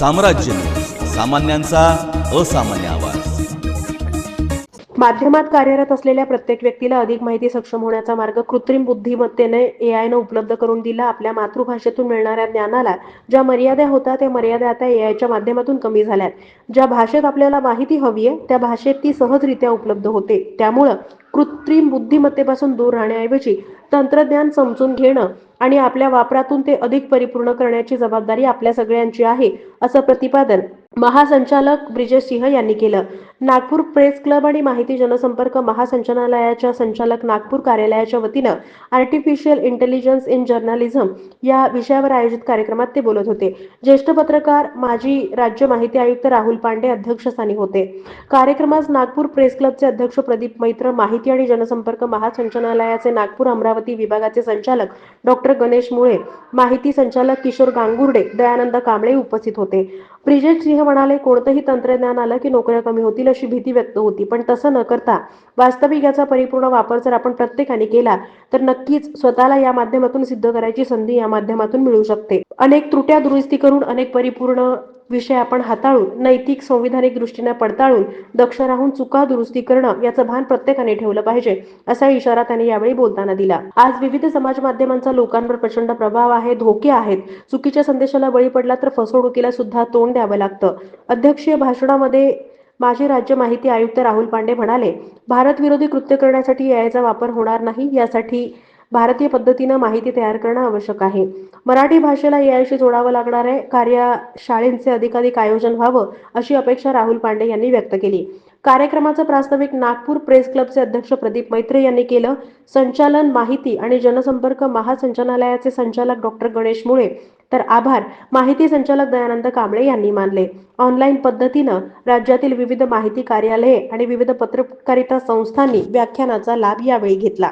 साम्राज्य. सामान्यांचा असामान्य आवाज. माध्यमात कार्यरत असलेल्या प्रत्येक व्यक्तीला अधिक माहिती सक्षम होण्याचा मार्ग कृत्रिम बुद्धिमत्तेने एआयनं उपलब्ध करून दिला आपल्या मातृभाषेतून मिळणाऱ्या ज्ञानाला. ज्या मर्यादा होत्या त्या मर्यादा आता ए आयच्या माध्यमातून कमी झाल्यात. ज्या भाषेत आपल्याला माहिती हवी आहे त्या भाषेत ती सहजरित्या उपलब्ध होते. त्यामुळं कृत्रिम बुद्धिमत्तेपासून दूर राहण्याऐवजी तंत्रज्ञान समजून घेणं आणि आपल्या वापरातून ते अधिक परिपूर्ण करण्याची जबाबदारी आपल्या सगळ्यांची आहे असं प्रतिपादन महासंचालक ब्रिजेश सिंह यांनी केलं. नागपूर प्रेस क्लब आणि माहिती जनसंपर्क महासंचालनालयाच्या संचालक नागपूर कार्यालयाच्या वतीनं आर्टिफिशियल इंटेलिजन्स इन जर्नालिझम या विषयावर आयोजित कार्यक्रमात ते बोलत होते. ज्येष्ठ पत्रकार माजी राज्य माहिती आयुक्त राहुल पांडे अध्यक्षस्थानी होते. कार्यक्रमास नागपूर प्रेस क्लबचे अध्यक्ष प्रदीप मैत्र माहिती आणि जनसंपर्क महासंचालनालयाचे नागपूर अमरावती विभागाचे संचालक डॉक्टर गणेश मुळे माहिती संचालक किशोर गांगुर्डे दयानंद कांबळे उपस्थित होते. ब्रिजेश सिंह म्हणाले कोणतंही तंत्रज्ञान आलं की नोकऱ्या कमी होतील अशी भीती व्यक्त होती. पण तसं न करता वास्तविक याचा परिपूर्ण वापर जर आपण प्रत्येकाने केला तर नक्कीच स्वतःला या माध्यमातून सिद्ध करायची संधी या माध्यमातून मिळू शकते. अनेक त्रुट्या दुरुस्ती करून अनेक परिपूर्ण विषय आपण हाताळून नैतिक संविधानिक दृष्टीने पडताळून दक्ष राहून चुका दुरुस्ती करणं याचं भान प्रत्येकाने ठेवलं पाहिजे असा इशारा त्यांनी यावेळी बोलताना दिला. आज विविध समाज माध्यमांचा लोकांवर प्रचंड प्रभाव आहे धोके आहेत. चुकीच्या संदेशाला बळी पडला तर फसवणुकीला सुद्धा तोंड द्यावं लागतं. अध्यक्षीय भाषणामध्ये माजी राज्य माहिती आयुक्त राहुल पांडे म्हणाले भारत विरोधी कृत्य करण्यासाठी याचा वापर होणार नाही यासाठी भारतीय पद्धतीनं माहिती तयार करणं आवश्यक आहे. मराठी भाषेला याशी जोडावं लागणार आहे कार्यशाळेंचे अधिकाधिक आयोजन व्हावं अशी अपेक्षा राहुल पांडे यांनी व्यक्त केली. कार्यक्रमाचं प्रास्ताविक नागपूर प्रेस क्लबचे अध्यक्ष प्रदीप मैत्रे यांनी केलं. संचालन माहिती आणि जनसंपर्क महासंचालनालयाचे संचालक डॉक्टर गणेश मुळे तर आभार. माहिती संचालक दयानंद कांबळे यांनी मानले. ऑनलाईन पद्धतीनं राज्यातील विविध माहिती कार्यालये आणि विविध पत्रकारिता संस्थांनी व्याख्यानाचा लाभ यावेळी घेतला.